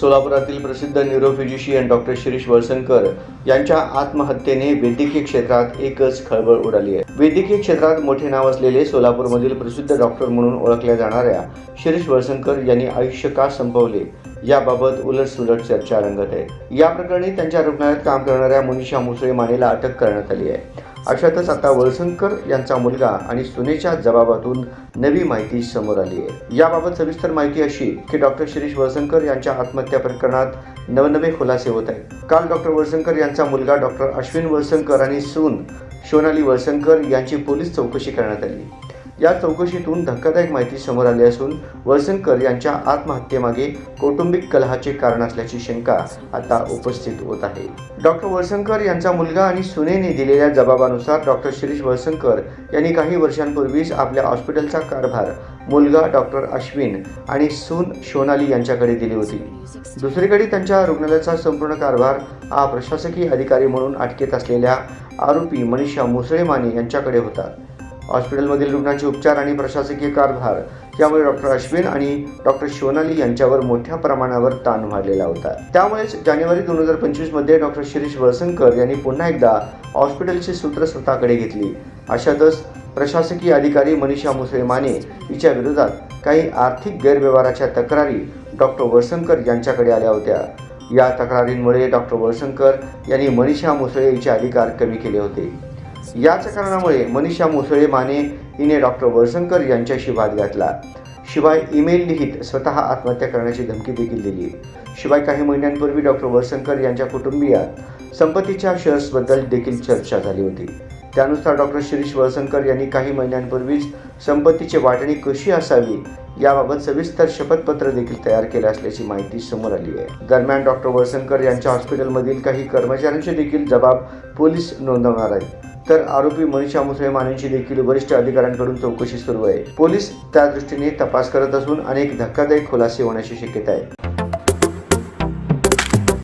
सोलापुरातील प्रसिद्ध neurophysician doctor Shirish Walsankar यांच्या आत्महत्येने वैद्यकीय क्षेत्रात एकच खळबळ उडाली आहे. वैद्यकीय क्षेत्रात मोठे नाव असलेले सोलापूरमधील प्रसिद्ध डॉक्टर म्हणून ओळखल्या जाणाऱ्या शिरीष वळसंकर यांनी आयुष्य का संपवले याबाबत उलटसुलट चर्चा रंगत आहे. या प्रकरणी त्यांच्या रुग्णालयात काम करणाऱ्या मनीषा मुसळे मानेला अटक करण्यात आली आहे. अशातच आता वळसंकर यांचा मुलगा आणि सुनेच्या जबाबातून नवी माहिती समोर आली आहे. याबाबत सविस्तर माहिती अशी की डॉक्टर शिरीष वळसंकर यांच्या आत्महत्या प्रकरणात नवनवे खुलासे होत आहेत. काल डॉक्टर वळसंकर यांचा मुलगा डॉक्टर अश्विन वळसंकर आणि सून सोनाली वळसंकर यांची पोलीस चौकशी करण्यात आली. या चौकशीतून धक्कादायक माहिती समोर आली असून वळसनकर यांच्या आत्महत्येमागे कौटुंबिक कलहाचे कारण असल्याची शंका आता उपस्थित होत आहे. डॉक्टर वळसंकर यांचा मुलगा आणि सुनेने दिलेल्या जबाबानुसार डॉक्टर शिरीष वळसंकर यांनी काही वर्षांपूर्वीच आपल्या हॉस्पिटलचा कारभार मुलगा डॉक्टर अश्विन आणि सून शोनाली यांच्याकडे दिली होती. दुसरीकडे त्यांच्या रुग्णालयाचा संपूर्ण कारभार हा प्रशासकीय अधिकारी म्हणून अटकेत असलेल्या आरोपी मनीषा मुसळे माने यांच्याकडे होता. हॉस्पिटलमधील रुग्णांचे उपचार आणि प्रशासकीय कारभार. यामुळे डॉक्टर अश्विन आणि डॉक्टर शिवनाली यांच्यावर मोठ्या प्रमाणावर ताण वाढलेला होता. त्यामुळेच जानेवारी दोन हजार पंचवीसमध्ये डॉक्टर शिरीष वळसंकर यांनी पुन्हा एकदा हॉस्पिटलची सूत्र स्वतःकडे घेतली. अशातच प्रशासकीय अधिकारी मनीषा मुसळे माने हिच्या विरोधात काही आर्थिक गैरव्यवहाराच्या तक्रारी डॉक्टर वळसंकर यांच्याकडे आल्या होत्या. या तक्रारींमुळे डॉक्टर वळसंकर यांनी मनीषा मुसळे हिचे अधिकार कमी केले होते. याच कारणामुळे मनीषा मुसळे माने हिने डॉक्टर वळसंकर यांच्याशी वाद घातला. शिवाय ईमेल लिहित स्वतः आत्महत्या करण्याची धमकी देखील दिली. शिवाय काही महिन्यांपूर्वी डॉक्टर वळसंकर यांच्या कुटुंबियात संपत्तीच्या शेअर्सबद्दल देखील चर्चा झाली होती. त्यानुसार डॉक्टर शिरीष वळसंकर यांनी काही महिन्यांपूर्वीच संपत्तीची वाटणी कशी असावी याबाबत सविस्तर शपथपत्र देखील तयार केले असल्याची माहिती समोर आली आहे. दरम्यान डॉक्टर वळसंकर यांच्या हॉस्पिटलमधील काही कर्मचाऱ्यांचे देखील जबाब पोलीस नोंदवणार आहेत. तर आरोपी मनीषा मुसळे देखील वरिष्ठ अधिकाऱ्यांकडून चौकशी सुरू आहे. पोलीस त्या दृष्टीने तपास करत असून अनेक धक्कादायक खुलासे होण्याची शक्यता आहे.